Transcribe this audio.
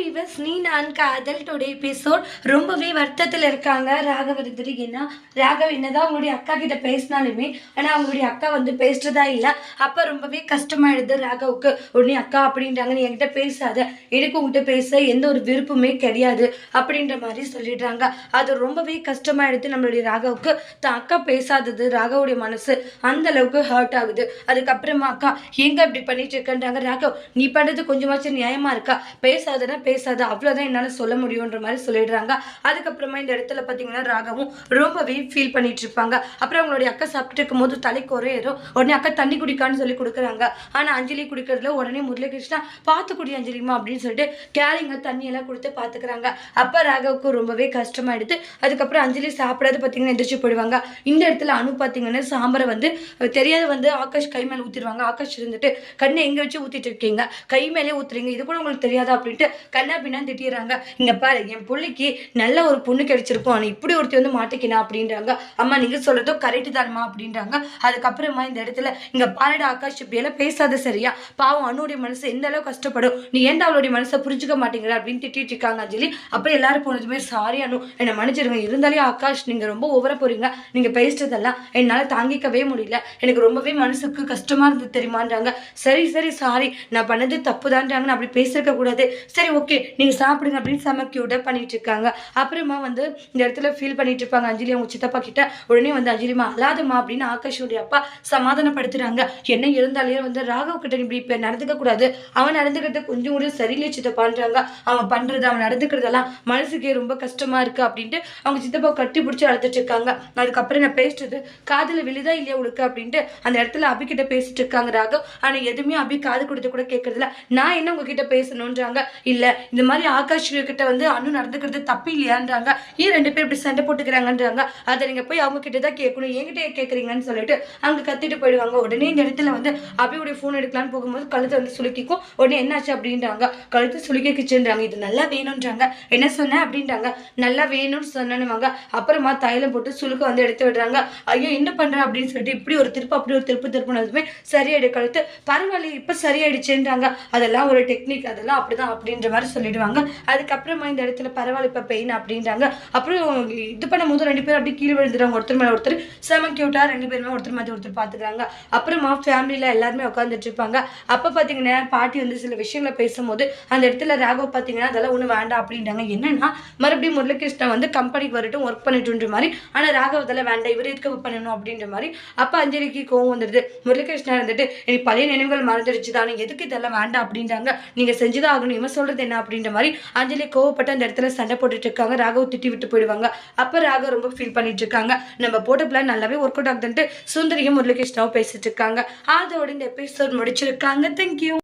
Viewers நீ நான் காதல் டுடே எபிசோட் ரொம்பவே வருத்தத்தில் இருக்காங்க. ராகவ் இருந்துட்டு ராகவ் என்னதான் அவங்களுடைய அக்கா கிட்ட பேசினாலுமே ஆனால் அவங்களுடைய அக்கா வந்து பேசுறதா இல்லை. அப்போ ரொம்பவே கஷ்டமாயிடுது ராகவுக்கு. உடனே அக்கா அப்படின்றாங்க. நீ என்கிட்ட பேசாத. எனக்கு உங்ககிட்ட பேச எந்த ஒரு விருப்பமே கிடையாது அப்படின்ற மாதிரி சொல்லிடுறாங்க. அது ரொம்பவே கஷ்டமாயிடுது நம்மளுடைய ராகவுக்கு. தான் அக்கா பேசாதது ராகவுடைய மனசு அந்த அளவுக்கு ஹர்ட் ஆகுது. அதுக்கப்புறமா அக்கா எங்க இப்படி பண்ணிட்டு இருக்கன்றாங்க? ராகவ் நீ பண்றது கொஞ்சமாச்சும் நியாயமா இருக்கா? பேசாதனா பேசாத அவ்வளோதான் என்னால் சொல்ல முடியுன்ற மாதிரி சொல்லிடுறாங்க. அதுக்கப்புறமா இந்த இடத்துல பார்த்தீங்கன்னா ராகவும் ரொம்பவே ஃபீல் பண்ணிட்டு இருப்பாங்க. அப்புறம் அவங்களுடைய அக்கா சாப்பிட்டு இருக்கும்போது தலைக்கு ஒரே ஏறும் உடனே அக்கா தண்ணி குடிக்கான்னு சொல்லி கொடுக்குறாங்க. ஆனால் அஞ்சலி குடிக்கிறதுல உடனே முரளிகிருஷ்ணா பார்த்து குடி அஞ்சலிமா அப்படின்னு சொல்லிட்டு கேரிங்க தண்ணியெல்லாம் கொடுத்து பார்த்துக்கிறாங்க அப்போ ராகவுக்கு ரொம்பவே கஷ்டமாயிடுது. அதுக்கப்புறம் அஞ்சலி சாப்பிடாது பார்த்தீங்கன்னா எந்திரிச்சு போயிடுவாங்க. இந்த இடத்துல அனு பார்த்தீங்கன்னா சாம்பரை வந்து தெரியாத வந்து ஆகாஷ் கை மேலே ஊற்றிடுவாங்க ஆகாஷ் இருந்துட்டு கண்ணை எங்கே வச்சு ஊற்றிட்டு இருக்கீங்க? கை மேலே ஊத்துறீங்க. இது கூட உங்களுக்கு தெரியாதா? அப்படின்ட்டு கண்ணா பின்னா திட்டிடுறாங்க. இங்க பாரு என் பிள்ளைக்கு நல்ல ஒரு பொண்ணு கிடைச்சிருக்கும். ஆனால் இப்படி ஒருத்தி வந்து மாட்டிக்கினா அப்படின்றாங்க. அம்மா நீங்க சொல்கிறதும் கரெக்டு தானம்மா அப்படின்றாங்க. அதுக்கப்புறமா இந்த இடத்துல இங்க பாருடா ஆகாஷ் இப்படியெல்லாம் பேசாத சரியா? பாவம் அண்ணுடைய மனசு எந்த அளவு கஷ்டப்படும்? நீ ஏன் அவளுடைய மனசை புரிஞ்சுக்க மாட்டேங்கிற அப்படின்னு திட்டிட்டு இருக்காங்க அஞ்சலி. அப்புறம் எல்லாரும் போனதுமே சாரி அனு என்னை மன்னிச்சிருங்க இருந்தாலே ஆகாஷ் நீங்க ரொம்ப ஓவர போறீங்க. நீங்க பேசுறதெல்லாம் என்னால தாங்கிக்கவே முடியல. எனக்கு ரொம்பவே மனசுக்கு கஷ்டமா இருந்தது தெரியுமான்றாங்க. சரி சரி சாரி நான் பண்ணது தப்பு தான்றாங்க நான் அப்படி பேசிருக்க கூடாது. சரி ஓகே ஓகே நீங்கள் சாப்பிடுங்க அப்படின்னு செம விட பண்ணிட்டு இருக்காங்க. அப்புறமா வந்து இந்த இடத்துல ஃபீல் பண்ணிட்டு இருப்பாங்க. அஞ்சலி அவங்க சித்தப்பா கிட்ட உடனே வந்து அஞ்சலிமா அல்லாதம்மா அப்படின்னு ஆகாஷோடைய அப்பா சமாதானப்படுத்துறாங்க. என்ன இருந்தாலே வந்து ராகவ் கிட்ட இப்படி இப்போ நடந்துக்க கூடாது. அவன் நடந்துக்கிறது கொஞ்சம் கூட சரியில்லை சித்தப்பான்றாங்க. அவன் பண்றது அவன் நடந்துக்கிறதெல்லாம் மனசுக்கே ரொம்ப கஷ்டமா இருக்கு அப்படின்ட்டு அவங்க சித்தப்பா கட்டி பிடிச்சி அழுதுட்டு இருக்காங்க. அதுக்கப்புறம் நான் பேசுறது காதில் விழுதா இல்லையா உனக்கு? அப்படின்ட்டு அந்த இடத்துல அபி கிட்ட பேசிட்டு இருக்காங்க ராகவ். ஆனா எதுவுமே அபி காது கொடுத்து கூட கேட்கறதில்ல நான் என்ன உங்ககிட்ட பேசணுன்றாங்க இல்ல இந்த மாதிரி ஆகாஷ் கிட்ட வந்து அண்ணு நடந்துக்கிறது தப்பு இல்லையான்றாங்க. ஏன் ரெண்டு பேர் இப்படி சண்டை போட்டுக்கிறாங்கன்றாங்க? அதை நீங்கள் போய் அவங்க கிட்ட தான் கேட்கணும். என்கிட்ட கேட்குறீங்கன்னு சொல்லிட்டு அங்கே கத்திட்டு போயிடுவாங்க. உடனே இந்த இடத்துல வந்து அபியுடைய ஃபோன் எடுக்கலான்னு போகும்போது கழுத்தை வந்து சுலுக்கிக்கும் உடனே என்னாச்சு? அப்படின்றாங்க. கழுத்து சுலுக்கிக்குச்சுன்றாங்க இது நல்லா வேணும்ன்றாங்க. என்ன சொன்னேன் அப்படின்றாங்க. நல்லா வேணும்னு சொன்னனுவாங்க அப்புறமா தைலம் போட்டு சுலுக்க வந்து எடுத்து விடுறாங்க. ஐயோ என்ன பண்ணுறேன் அப்படின்னு சொல்லிட்டு இப்படி ஒரு திருப்பு அப்படி ஒரு திருப்பு திருப்பினதுமே சரியாயிடு கழுத்து. பரவாயில்ல இப்போ சரியாயிடுச்சுன்றாங்க. அதெல்லாம் ஒரு டெக்னிக் அதெல்லாம் அப்படிதான். அப்படின்ற மாதிரி சொல்லிடுவாங்க. அதுக்கப்புறமா இந்த இடத்துல பரவாயில்ல இப்போ பெயின் அப்படின்றாங்க. அப்புறம் இது பண்ணும்போது ரெண்டு பேரும் அப்படியே கீழே விழுந்துறாங்க ஒருத்தர் மேலே ஒருத்தர் செம கியூட்டா ரெண்டு பேருமே ஒருத்தர் மாதிரி ஒருத்தர் பாத்துக்கிறாங்க. அப்புறமா ஃபேமிலியில எல்லாருமே உட்காந்துட்டு இருப்பாங்க. அப்போ பார்த்தீங்கன்னா பாட்டி வந்து சில விஷயங்களை பேசும்போது அந்த இடத்துல ராகவ் பார்த்தீங்கன்னா அதெல்லாம் ஒன்றும் வேண்டாம் அப்படின்றாங்க. என்னன்னா மறுபடியும் முரளிகிருஷ்ணன் வந்து கம்பெனிக்கு வரட்டும் ஒர்க் பண்ணிட்டுன்ற மாதிரி. ஆனால் ராகவ் அதெல்லாம் வேண்டாம் இவர் இருக்க பண்ணணும் அப்படின்ற மாதிரி. அப்போ அஞ்சலிக்கு கோவம் வந்துடுது. முரளிகிருஷ்ணன் இருந்துட்டு எனக்கு பழைய நினைவுகள் மறந்துடுச்சு தான் எதுக்கு இதெல்லாம் வேண்டாம் அப்படின்றாங்க. நீங்க செஞ்சுதான் ஆகணும் இவன் சொல்றது என்ன அப்படின்ற மாதிரி அஞ்சலி கோவப்பட்டு அந்த இடத்துல சண்டை போட்டுட்டு இருக்காங்க. ராகவ் திட்டி விட்டு போயிடுவாங்க. அப்ப ராகவ் ரொம்ப ஃபீல் பண்ணிட்டு இருக்காங்க. நம்ம போட்ட பிளான் நல்லாவே ஒர்க் அவுட் ஆகுதுன்ட்டு சுந்தரியும் முருகேஷ்ணாவும் பேசிட்டு இருக்காங்க. அதோட இந்த எபிசோட் முடிச்சிருக்காங்க. தேங்க்யூ